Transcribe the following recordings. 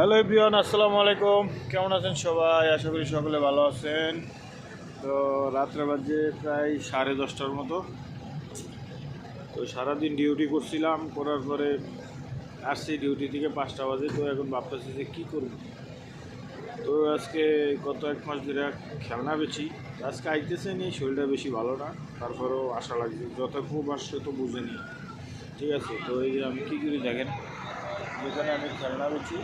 Hello everyone, আসসালামু আলাইকুম। কেমন আছেন সবাই? আশা করি সকলে ভালো আছেন। তো রাত্রে বাজে প্রায় সাড়ে দশটার মতো। তো সারাদিন ডিউটি করছিলাম, করার পরে আসছি ডিউটি থেকে পাঁচটা বাজে। তো এখন ভাবতেছি যে কী করব? তো আজকে গত এক মাস ধরে খেলনা বেছি আজকে আইতেছে নি, শরীরটা বেশি ভালো না। তারপরেও আশা লাগছে যত খুব আসছে তো বুঝেনি ঠিক আছে, তো এই আমি কী করি দেখেন? যেখানে আমি খেলনা বেছি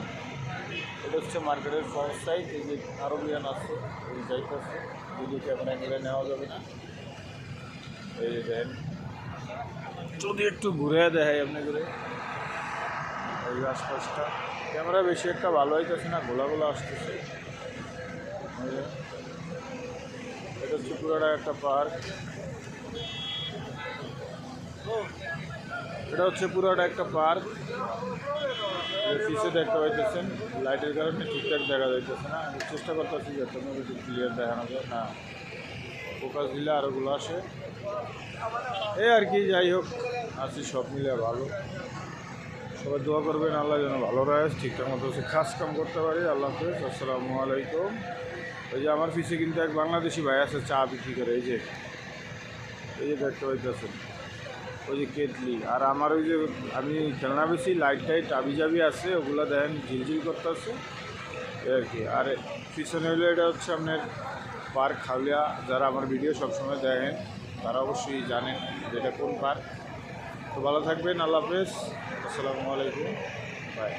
এটা হচ্ছে মার্কেটের ফ্রন্ট সাইড এই যে আরও বিয়ান আসছে এই আছে যদি ক্যামেরা অ্যাঙ্গেলে নেওয়া যাবে না। এই যে দেখেন যদি একটু ঘুরে দেখাই আপনি করে এই আশপাশটা, ক্যামেরা বেশি একটা ভালো হইতেছে না গোলা গোলা আসতেছে এটা হচ্ছে পুরোটা একটা পার্ক। এটা হচ্ছে পুরোটা একটা পার্ক। পিছিয়ে দেখতে পাইতেছেন। লাইটের কারণে ঠিকঠাক দেখা যাইতেছে না। আমি চেষ্টা করতেছি যাতে একটু ক্লিয়ার দেখানো যায় না ফোকাস দিলে আরোগুলো আসে। এই আর কি, যাই হোক। আছি সব মিলে ভালো। সবাই দোয়া করবেন, আল্লাহ যেন ভালো রায় ঠিকঠাক মতো কাজ কাম করতে পারি। আল্লাহ হাফেজ। আসসালামু আলাইকুম। ওই যে আমার পিছিয়ে কিন্তু এক বাংলাদেশি ভাই আছে, চা বিক্রি করে। এই যে এই যে দেখতে পাইতেছেন। ওই যে কেটলি। আর আমার ওই যে আমি খেলনা বেশি লাইট টাইট আবি জাবি আছে, ওগুলো দেখেন, ঝিলঝিল করতে আছে আর কি। আর পিছনে হলে এটা হচ্ছে আপনার পার্ক খাউলিয়া। যারা আমার ভিডিও সবসময় দেখেন, তারা অবশ্যই জানেন যে এটা কোন পার্ক। তো ভালো থাকবেন, আল্লাহ হাফেজ। আসসালামু আলাইকুম। বাই